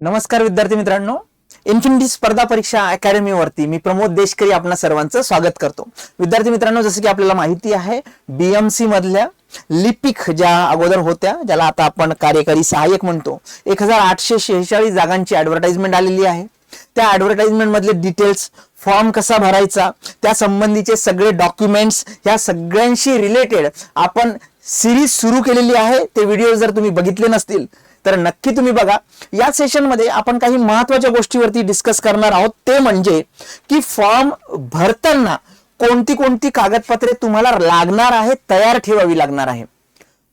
नमस्कार विद्यार्थी मित्रांनो. इन्फिनिटी स्पर्धा परीक्षा अकॅडमीवरती मी प्रमोद देशकरी आपणा सर्वांचं स्वागत करतो. विद्यार्थी मित्रांनो जसं की आपल्याला माहिती आहे बीएमसी मधल्या लिपिक ज्या अगोदर होत्या ज्याला आता आपण कार्यकारी सहाय्यक म्हणतो एक हजार आठशे शेहेचाळीस जागांची ऍडव्हर्टाइजमेंट आलेली आहे. त्या ऍडव्हर्टाइजमेंट मधले डिटेल्स फॉर्म कसा भरायचा त्या संबंधीचे सगळे डॉक्युमेंट्स या सगळ्यांशी रिलेटेड आपण सिरीज सुरू केलेली आहे. ते व्हिडिओ जर तुम्ही बघितले नसतील तर नक्की तुम्ही बघा. या सेशनमध्ये आपण काही महत्त्वाच्या गोष्टीवरती डिस्कस करणार आहोत. ते म्हणजे की फॉर्म भरताना कोणती कोणती कागदपत्रे तुम्हाला लागणार आहे तयार ठेवावी लागणार आहे.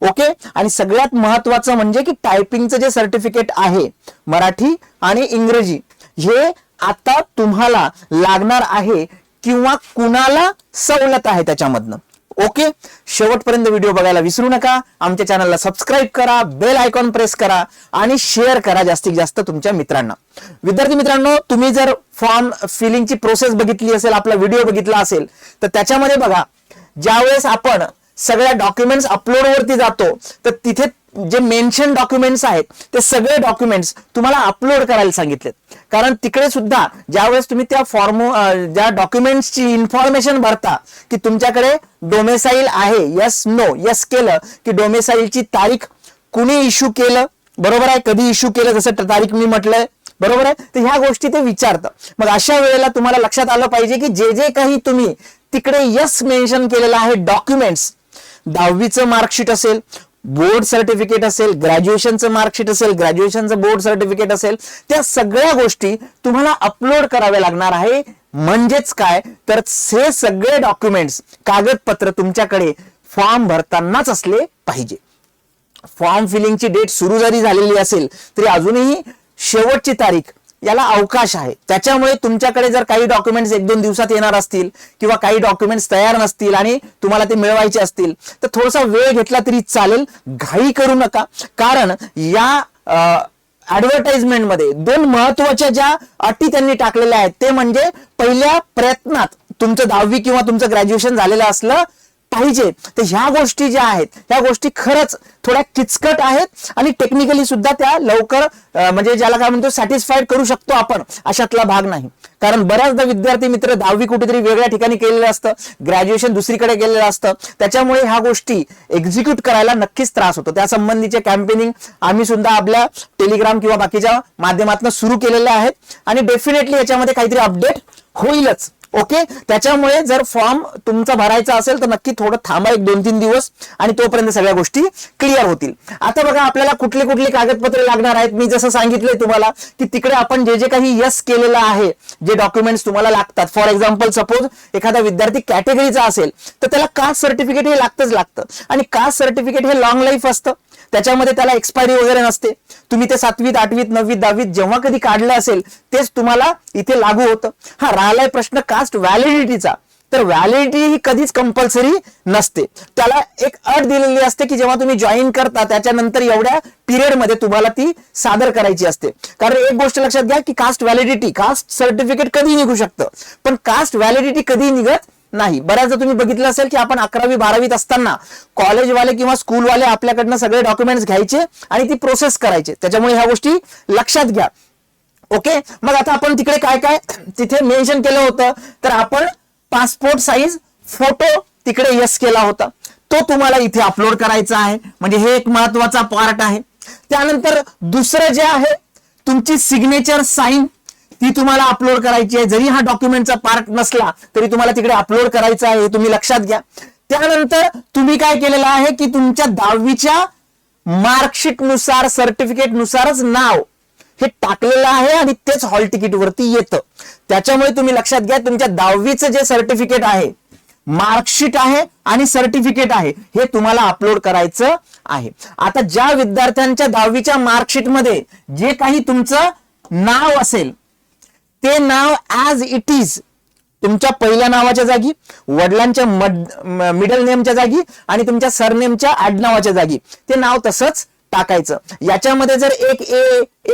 ओके आणि सगळ्यात महत्वाचं म्हणजे की टायपिंगचं जे सर्टिफिकेट आहे मराठी आणि इंग्रजी हे आता तुम्हाला लागणार आहे किंवा कुणाला सवलत आहे त्याच्यामधनं. ओके? शेवटपर्यंत व्हिडिओ बघायला विसरू नका. आमच्या चॅनलला सबस्क्राईब करा बेल आयकॉन प्रेस करा आणि शेअर करा जास्तीत जास्त तुमच्या मित्रांना. विद्यार्थी मित्रांनो तुम्ही जर फॉर्म फिलिंगची प्रोसेस बघितली असेल आपला व्हिडिओ बघितला असेल तर त्याच्यामध्ये बघा ज्यावेळेस आपण सगळ्या डॉक्युमेंट्स अपलोडवरती जातो तर तिथे जे मेन्शन डॉक्युमेंट्स आहेत ते सगळे डॉक्युमेंट्स तुम्हाला अपलोड करायला सांगितलेत. कारण तिकडे सुद्धा ज्यावेळेस तुम्ही त्या फॉर्म ज्या डॉक्युमेंट्सची इन्फॉर्मेशन भरता की तुमच्याकडे डोमेसाईल आहे यस नो यस केलं की डोमेसाईलची तारीख कुणी इश्यू केलं बरोबर आहे? कधी इश्यू केलं जसं तारीख मी म्हटलंय बरोबर आहे? तर ह्या गोष्टी ते विचारतं. मग अशा वेळेला तुम्हाला लक्षात आलं पाहिजे की जे जे काही तुम्ही तिकडे यस मेन्शन केलेलं आहे डॉक्युमेंट्स दहावीचं मार्कशीट असेल बोर्ड सर्टिफिकेट असेल ग्रॅज्युएशनचं मार्कशीट असेल ग्रॅज्युएशनचं बोर्ड सर्टिफिकेट असेल त्या सगळ्या गोष्टी तुम्हाला अपलोड कराव्या लागणार आहे. म्हणजेच काय? तर हे सगळे डॉक्युमेंट्स कागदपत्र तुमच्याकडे फॉर्म भरतानाच असले पाहिजे. फॉर्म फिलिंगची डेट सुरू जरी झालेली असेल तरी अजूनही शेवटची तारीख याला अवकाश आहे. त्याच्यामुळे तुमच्याकडे जर काही डॉक्युमेंट्स एक दोन दिवसात येणार असतील किंवा काही डॉक्युमेंट्स तयार नसतील आणि तुम्हाला ते मिळवायचे असतील तर थोडासा वेळ घेतला तरी चालेल. घाई करू नका. कारण या ऍडव्हर्टाइजमेंटमध्ये दोन महत्त्वाच्या ज्या अटी त्यांनी टाकलेल्या आहेत ते म्हणजे पहिल्या प्रयत्नात तुमचं दहावी किंवा तुमचं ग्रॅज्युएशन झालेलं असलं पाहिजे. तर ह्या गोष्टी ज्या आहेत ह्या गोष्टी खरंच थोड्या किचकट आहेत आणि टेक्निकली सुद्धा त्या लवकर म्हणजे ज्याला काय म्हणतो सॅटिस्फाईड करू शकतो आपण अशातला भाग नाही. कारण बऱ्याचदा विद्यार्थी मित्र दहावी कुठेतरी वेगळ्या ठिकाणी केलेलं असतं ग्रॅज्युएशन दुसरीकडे गेलेलं असतं. त्याच्यामुळे ह्या गोष्टी एक्झिक्यूट करायला नक्कीच त्रास होतो. त्या संबंधीचे कॅम्पेनिंग आम्ही सुद्धा आपल्या टेलिग्राम किंवा बाकीच्या माध्यमातून सुरू केलेल्या आहेत. आणि डेफिनेटली याच्यामध्ये काहीतरी अपडेट होईलच. ओके त्याच्यामुळे जर फॉर्म तुमचा भरायचा असेल तर नक्की थोडं थांबा एक दोन तीन दिवस आणि तोपर्यंत सगळ्या गोष्टी क्लिअर होतील. आता बघा आपल्याला कुठले कुठले कागदपत्रे लागणार आहेत? मी जसं सांगितलंय तुम्हाला की तिकडे आपण जे जे काही यस केलेलं आहे जे डॉक्युमेंट्स तुम्हाला लागतात. फॉर एक्झाम्पल सपोज एखादा विद्यार्थी कॅटेगरीचा असेल तर त्याला कास्ट सर्टिफिकेट हे लागतच लागतं. आणि कास्ट सर्टिफिकेट हे लॉंग लाईफ असतं. त्याच्यामध्ये त्याला एक्सपायरी वगैरे नसते. तुम्ही ते सातवीत आठवीत नववीत दहावीत जेव्हा कधी काढलं असेल तेच तुम्हाला इथे लागू होतं. हा राहिलाय प्रश्न कास्ट व्हॅलिडिटीचा तर व्हॅलिडिटी ही कधीच कंपल्सरी नसते. त्याला एक अट दिलेली असते की जेव्हा तुम्ही जॉईन करता त्याच्यानंतर एवढ्या पिरियडमध्ये तुम्हाला ती सादर करायची असते. कारण एक गोष्ट लक्षात घ्या की कास्ट व्हॅलिडिटी कास्ट सर्टिफिकेट कधी निघू शकतं. पण कास्ट व्हॅलिडिटी कधी निघत नाही. बऱ्याचदा तुम्ही बघितलं असेल की आपण अकरावी बारावीत असताना कॉलेजवाले किंवा स्कूलवाले आपल्याकडनं सगळे डॉक्युमेंट्स घ्यायचे आणि ती प्रोसेस करायचे. त्याच्यामुळे ह्या गोष्टी लक्षात घ्या. ओके? मग आता आपण तिकडे काय काय तिथे मेन्शन केलं होतं. तर आपण पासपोर्ट साईज फोटो तिकडे यस केला होता. तो तुम्हाला इथे अपलोड करायचा आहे. म्हणजे हे एक महत्त्वाचा पार्ट आहे. त्यानंतर दुसरं जे आहे तुमची सिग्नेचर साईन ती तुम्हाला अपलोड करायची आहे. जरी हा डॉक्युमेंटचा पार्ट नसला तरी तुम्हाला तिकडे अपलोड करायचा आहे हे तुम्ही लक्षात घ्या. त्यानंतर तुम्ही काय केलेलं आहे की तुमच्या दहावीच्या मार्कशीटनुसार सर्टिफिकेट नुसारच नाव हे टाकलेलं आहे आणि तेच हॉल तिकीट वरती येतं. त्याच्यामुळे तुम्ही लक्षात घ्या तुमच्या दहावीचं जे सर्टिफिकेट आहे मार्कशीट आहे आणि सर्टिफिकेट आहे हे तुम्हाला अपलोड करायचं आहे. आता ज्या विद्यार्थ्यांच्या दहावीच्या मार्कशीटमध्ये जे काही तुमचं नाव असेल ते नाव ऍज इट इज तुमच्या पहिल्या नावाच्या जागी वडिलांच्या मिडल नेमच्या जागी आणि तुमच्या सरनेमच्या आडनावाच्या जागी ते नाव तसंच टाकायचं. याच्यामध्ये जर एक ए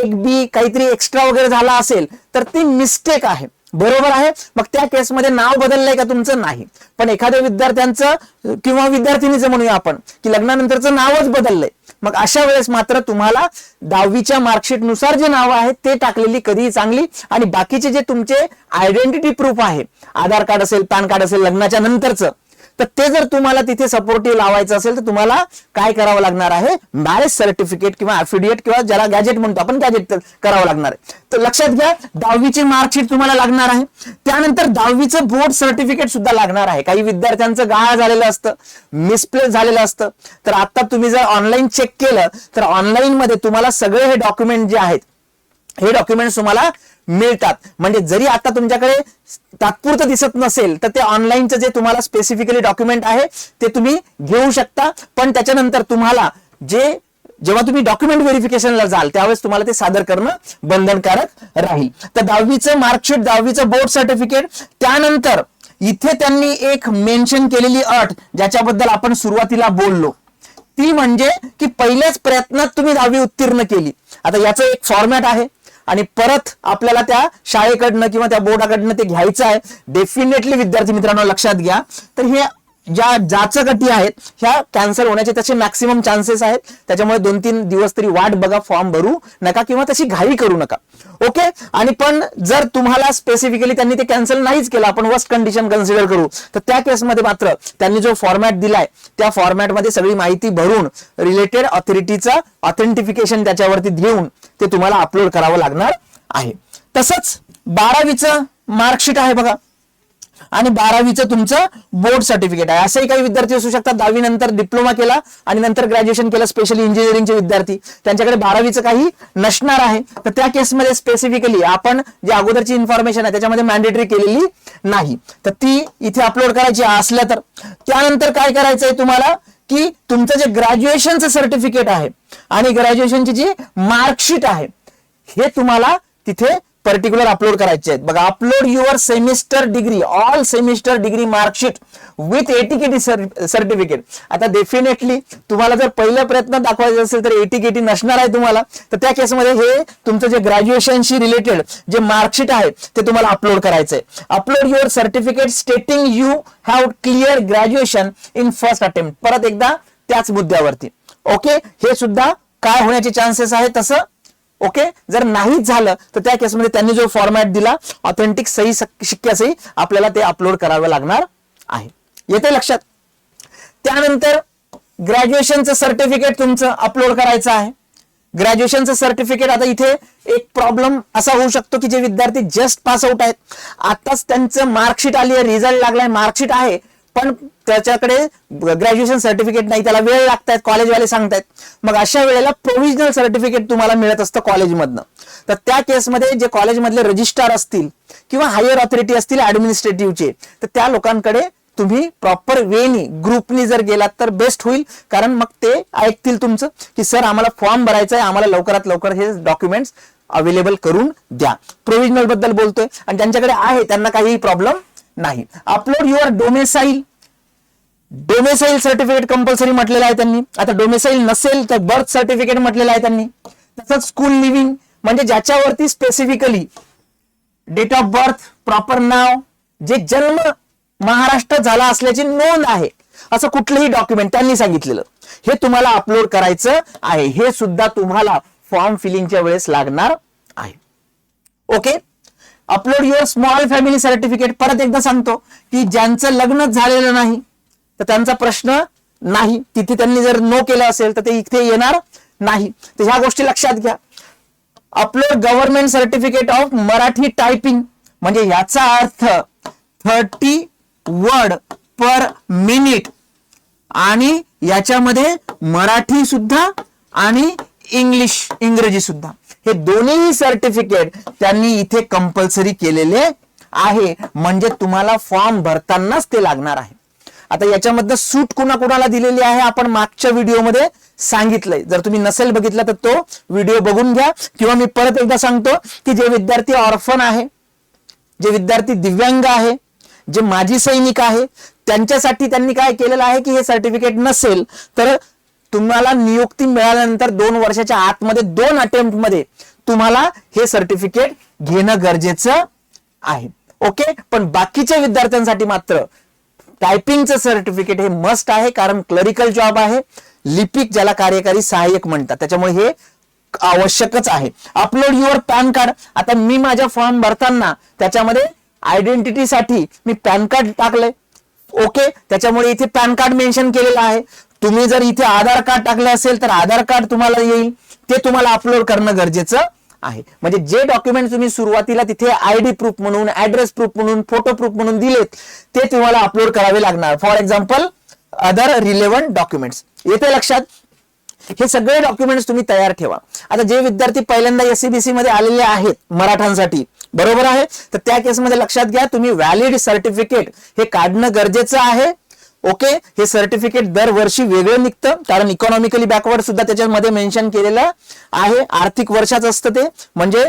एक बी काहीतरी एक्स्ट्रा वगैरे झाला असेल तर ती मिस्टेक आहे. बरोबर आहे? मग त्या केसमध्ये नाव बदललंय का तुमचं? नाही. पण एखाद्या विद्यार्थ्यांचं किंवा विद्यार्थिनीचं म्हणूया आपण की लग्नानंतरचं नावच बदललंय. मग अशा वेळेस मात्र तुम्हाला दहावीच्या मार्कशीटनुसार जे नाव आहे ते टाकलेली कधीही चांगली आणि बाकीचे जे तुमचे आयडेंटिटी प्रूफ आहे आधार कार्ड असेल पॅन कार्ड असेल लग्नाच्या नंतरचं तर ते जर तुम्हाला तिथे सपोर्टिव्ह लावायचं असेल तर तुम्हाला काय करावं लागणार आहे? मॅरेज सर्टिफिकेट किंवा अफिडिएट किंवा ज्याला गॅजेट म्हणतो आपण गॅजेट करावं लागणार आहे. तर लक्षात घ्या दहावीची मार्कशीट तुम्हाला लागणार आहे. त्यानंतर दहावीचं बोर्ड सर्टिफिकेट सुद्धा लागणार आहे. काही विद्यार्थ्यांचं गाळ झालेलं असतं मिसप्लेस झालेलं असतं. तर आता तुम्ही जर ऑनलाईन चेक केलं तर ऑनलाईन मध्ये तुम्हाला सगळे हे डॉक्युमेंट जे आहेत हे डॉक्युमेंट्स तुम्हाला मिळतात. म्हणजे जरी आता तुमच्याकडे तात्पुरतं दिसत नसेल तर ते ऑनलाईनचं जे तुम्हाला स्पेसिफिकली डॉक्युमेंट आहे ते तुम्ही घेऊ शकता. पण त्याच्यानंतर तुम्हाला जे जेव्हा तुम्ही डॉक्युमेंट व्हेरिफिकेशनला जाल त्यावेळेस तुम्हाला ते सादर करणं बंधनकारक राहील. तर दहावीचं मार्कशीट दहावीचं बोर्ड सर्टिफिकेट त्यानंतर इथे त्यांनी एक मेन्शन केलेली अट ज्याच्याबद्दल आपण सुरुवातीला बोललो. ती म्हणजे की पहिल्याच प्रयत्नात तुम्ही दहावी उत्तीर्ण केली. आता याचं एक फॉर्मॅट आहे. आणि परत आपल्याला त्या शाळेकडनं किंवा त्या बोर्डाकडनं ते घ्यायचं आहे. डेफिनेटली विद्यार्थी मित्रांनो लक्षात घ्या. तर हे ज्या जाचकटी आहेत ह्या कॅन्सल होण्याचे त्याचे मॅक्सिमम चान्सेस आहेत. त्याच्यामुळे दोन तीन दिवस तरी वाट बघा फॉर्म भरू नका किंवा तशी घाई करू नका. ओके आणि पण जर तुम्हाला स्पेसिफिकली त्यांनी ते कॅन्सल नाहीच केलं आपण वर्स्ट कंडिशन कन्सिडर करू तर त्या केसमध्ये मात्र त्यांनी जो फॉर्मॅट दिलाय त्या फॉर्मॅटमध्ये सगळी माहिती भरून रिलेटेड ऑथॉरिटीचं ऑथेंटिफिकेशन त्याच्यावरती देऊन ते तुम्हाला अपलोड करावं लागणार आहे. तसंच बारावीचं मार्कशीट आहे बघा. आणि बारावीचं तुमचं बोर्ड सर्टिफिकेट आहे. असेही काही विद्यार्थी असू शकतात. दहावी नंतर डिप्लोमा केला आणि नंतर ग्रॅज्युएशन केलं स्पेशली इंजिनिअरिंगचे विद्यार्थी. त्यांच्याकडे बारावीचं काही नसणार आहे. तर त्या केसमध्ये स्पेसिफिकली आपण जे अगोदरची इन्फॉर्मेशन आहे त्याच्यामध्ये मॅन्डेटरी केलेली नाही. तर ती इथे अपलोड करायची असल्या तर. त्यानंतर काय करायचंय तुम्हाला? की तुमचं जे ग्रॅज्युएशनचं सर्टिफिकेट आहे आणि ग्रॅज्युएशनची जी मार्कशीट आहे हे तुम्हाला तिथे पर्टिक्युलर अपलोड करायचे आहेत. बघा upload your semester degree all semester degree marksheet with ATKT certificate आता डेफिनेटली तुम्हाला जर पहिला प्रयत्न दाखवायचा असेल तर एटीकेटी नसणार आहे तुम्हाला. तर त्या केसमध्ये हे तुमचं जे ग्रॅज्युएशनशी रिलेटेड जे मार्कशीट आहे ते तुम्हाला अपलोड करायचं आहे upload your certificate stating you have clear graduation in first attempt परत एकदा त्याच मुद्द्यावरती. ओके हे सुद्धा काय होण्याचे चान्सेस आहे तसं? ओके जर नाहीच झालं तर त्या केसमध्ये त्यांनी जो फॉर्मॅट दिला ऑथेंटिक सही शिक्क्यासही आपल्याला ते अपलोड करावं लागणार आहे. येते लक्षात? त्यानंतर ग्रॅज्युएशनचं सर्टिफिकेट तुमचं अपलोड करायचं आहे. ग्रॅज्युएशनचं सर्टिफिकेट आता इथे एक प्रॉब्लेम असा होऊ शकतो की जे विद्यार्थी जस्ट पास आउट आहेत. आताच त्यांचं मार्कशीट आली आहे रिझल्ट लागलाय मार्कशीट आहे. पण त्याच्याकडे ग्रॅज्युएशन सर्टिफिकेट नाही त्याला वेळ लागतायत कॉलेजवाले सांगतायत. मग अशा वेळेला प्रोव्हिजनल सर्टिफिकेट तुम्हाला मिळत असतं कॉलेजमधनं तर त्या केसमध्ये जे कॉलेजमधले रजिस्ट्रार असतील किंवा हायर ऑथॉरिटी असतील ऍडमिनिस्ट्रेटिव्हचे तर त्या लोकांकडे तुम्ही प्रॉपर वेनी ग्रुपनी जर गेलात तर बेस्ट होईल. कारण मग ते ऐकतील तुमचं की सर आम्हाला फॉर्म भरायचा आहे आम्हाला लवकरात लवकर हे डॉक्युमेंट्स अवेलेबल करून द्या. प्रोव्हिजनलबद्दल बोलतोय. आणि ज्यांच्याकडे आहे त्यांना काही प्रॉब्लेम नाही. Upload your domicile domicile certificate compulsory म्हटलेलं आहे त्यांनी. आता डोमेसाईल नसेल तर बर्थ सर्टिफिकेट म्हटलेलं आहे त्यांनी. तसंच स्कूल लिव्हिंग म्हणजे ज्याच्यावरती specifically date of birth proper नाव जे जन्म महाराष्ट्र झाला असल्याची नोंद आहे. असं कुठलंही डॉक्युमेंट त्यांनी सांगितलेलं. हे तुम्हाला अपलोड करायचं आहे. हे सुद्धा तुम्हाला फॉर्म फिलिंगच्या वेळेस लागणार आहे. Okay upload your small family certificate परत एकदा सांगतो की ज्यांचं लग्न झालेलं नाही तर त्यांचा प्रश्न नाही. तिथे त्यांनी जर नो केलं असेल तर ते इथे येणार नाही. तर ह्या गोष्टी लक्षात घ्या. Upload government certificate of Marathi typing म्हणजे याचा अर्थ थर्टी वर्ड पर मिनिट आणि याच्यामध्ये मराठी सुद्धा आणि इंग्लिश इंग्रजी सुद्धा. हे दोन्ही सर्टिफिकेट त्यांनी इथे कंपल्सरी केलेले आहे. म्हणजे तुम्हाला फॉर्म भरतानाच ते लागणार आहे. आता याच्यामधनं सूट कुणाकुणाला दिलेली आहे? आपण मागच्या व्हिडिओमध्ये सांगितलंय. जर तुम्ही नसेल बघितला तर तो व्हिडिओ बघून घ्या. किंवा मी परत एकदा सांगतो की जे विद्यार्थी ऑर्फन आहे जे विद्यार्थी दिव्यांग आहे जे माजी सैनिक आहे त्यांच्यासाठी त्यांनी काय केलेलं आहे की हे सर्टिफिकेट नसेल तर तुम्हाला नियुक्ती मिळाल्यानंतर दोन वर्षाच्या आतमध्ये दोन अटेम्प्टमध्ये तुम्हाला हे सर्टिफिकेट घेणं गरजेचं आहे. ओके पण बाकीच्या विद्यार्थ्यांसाठी मात्र टायपिंगचं सर्टिफिकेट हे मस्ट आहे कारण क्लरिकल जॉब आहे. लिपिक ज्याला कार्यकारी सहाय्यक म्हणतात. त्याच्यामुळे हे आवश्यकच आहे. अपलोड युअर पॅन कार्ड आता मी माझ्या फॉर्म भरताना त्याच्यामध्ये आयडेंटिटीसाठी मी पॅन कार्ड टाकलंय. ओके त्याच्यामुळे इथे पॅन कार्ड मेन्शन केलेलं आहे. तुम्ही जर इथे आधार कार्ड टाकलं असेल तर आधार कार्ड तुम्हाला येईल. ते तुम्हाला अपलोड करणं गरजेचं आहे. म्हणजे जे डॉक्युमेंट तुम्ही सुरुवातीला तिथे आयडी प्रूफ म्हणून ऍड्रेस प्रूफ म्हणून फोटो प्रूफ म्हणून दिलेत ते तुम्हाला अपलोड करावे लागणार. For example other relevant documents येते लक्षात? हे सगळे डॉक्युमेंट्स तुम्ही तयार ठेवा. आता जे विद्यार्थी पहिल्यांदा एससीबीसी मध्ये आलेले आहेत मराठांसाठी बरोबर आहे? तर त्या केसमध्ये लक्षात घ्या तुम्ही व्हॅलिड सर्टिफिकेट हे काढणं गरजेचं आहे. ओके? हे सर्टिफिकेट दरवर्षी वेगळं निघतं कारण इकॉनॉमिकली बॅकवर्ड सुद्धा त्याच्यामध्ये मेन्शन केलेलं आहे. आर्थिक वर्षाचं असतं ते. म्हणजे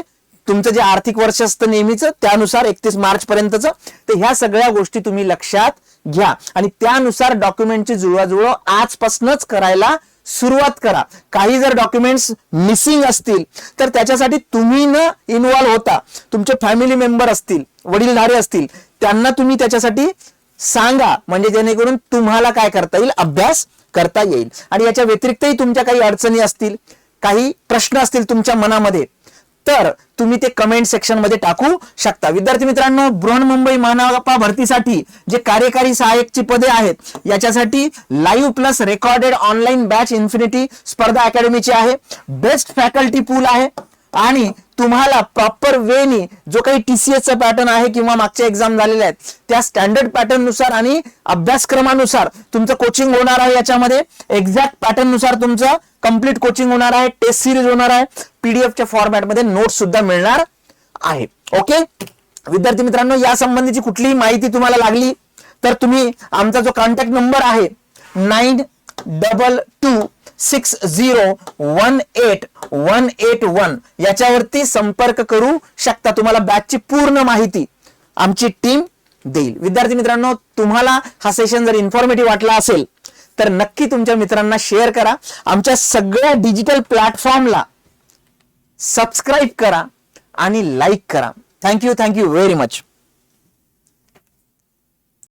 तुमचं जे आर्थिक वर्ष असतं नेहमीच त्यानुसार एकतीस मार्च पर्यंतच तर ह्या सगळ्या गोष्टी तुम्ही लक्षात घ्या. आणि त्यानुसार डॉक्युमेंटची जुळवाजुळव आजपासूनच करायला सुरुवात करा. काही जर डॉक्युमेंट्स मिसिंग असतील तर त्याच्यासाठी तुम्ही न इन्वॉल्व्ह होता तुमचे फॅमिली मेंबर असतील वडीलधारे असतील त्यांना तुम्ही त्याच्यासाठी सांगा. म्हणजे जेणेकरून तुम्हाला काय करता येईल? अभ्यास करता येईल. आणि याच्या व्यतिरिक्तही तुमच्या काही अडचणी असतील काही प्रश्न असतील तुमच्या मनामध्ये तर तुम्ही ते कमेंट सेक्शनमध्ये टाकू शकता. विद्यार्थी मित्रांनो बृहन्मुंबई महानगरपालिका भरतीसाठी जे कार्यकारी सहाय्यकची पदे आहेत याच्यासाठी live plus recorded online batch infinity Spardha अकॅडमीची आहे. बेस्ट फॅकल्टी पूल आहे. आणि तुम्हाला प्रॉपर वेनी जो काही टीसीएस चा पॅटर्न आहे किंवा मागच्या एक्झाम झालेल्या आहेत त्या स्टँडर्ड पॅटर्ननुसार आणि अभ्यासक्रमानुसार तुमचं कोचिंग होणार आहे याच्यामध्ये. एक्झॅक्ट पॅटर्ननुसार तुमचं कंप्लीट कोचिंग होणार आहे टेस्ट सिरीज होणार आहे पीडीएफच्या फॉर्मॅटमध्ये नोट्स सुद्धा मिळणार आहे. ओके विद्यार्थी मित्रांनो या संबंधीची कुठलीही माहिती तुम्हाला लागली तर तुम्ही आमचा जो कॉन्टॅक्ट नंबर आहे nine double two six zero one eight one eight one याच्यावरती संपर्क करू शकता. तुम्हाला बॅचची पूर्ण माहिती आमची टीम देईल. विद्यार्थी मित्रांनो तुम्हाला हा सेशन जर इन्फॉर्मेटिव्ह वाटला असेल तर नक्की तुमच्या मित्रांना शेअर करा. आमच्या सगळ्या डिजिटल प्लॅटफॉर्मला सबस्क्राईब करा आणि लाईक करा. Thank you thank you very much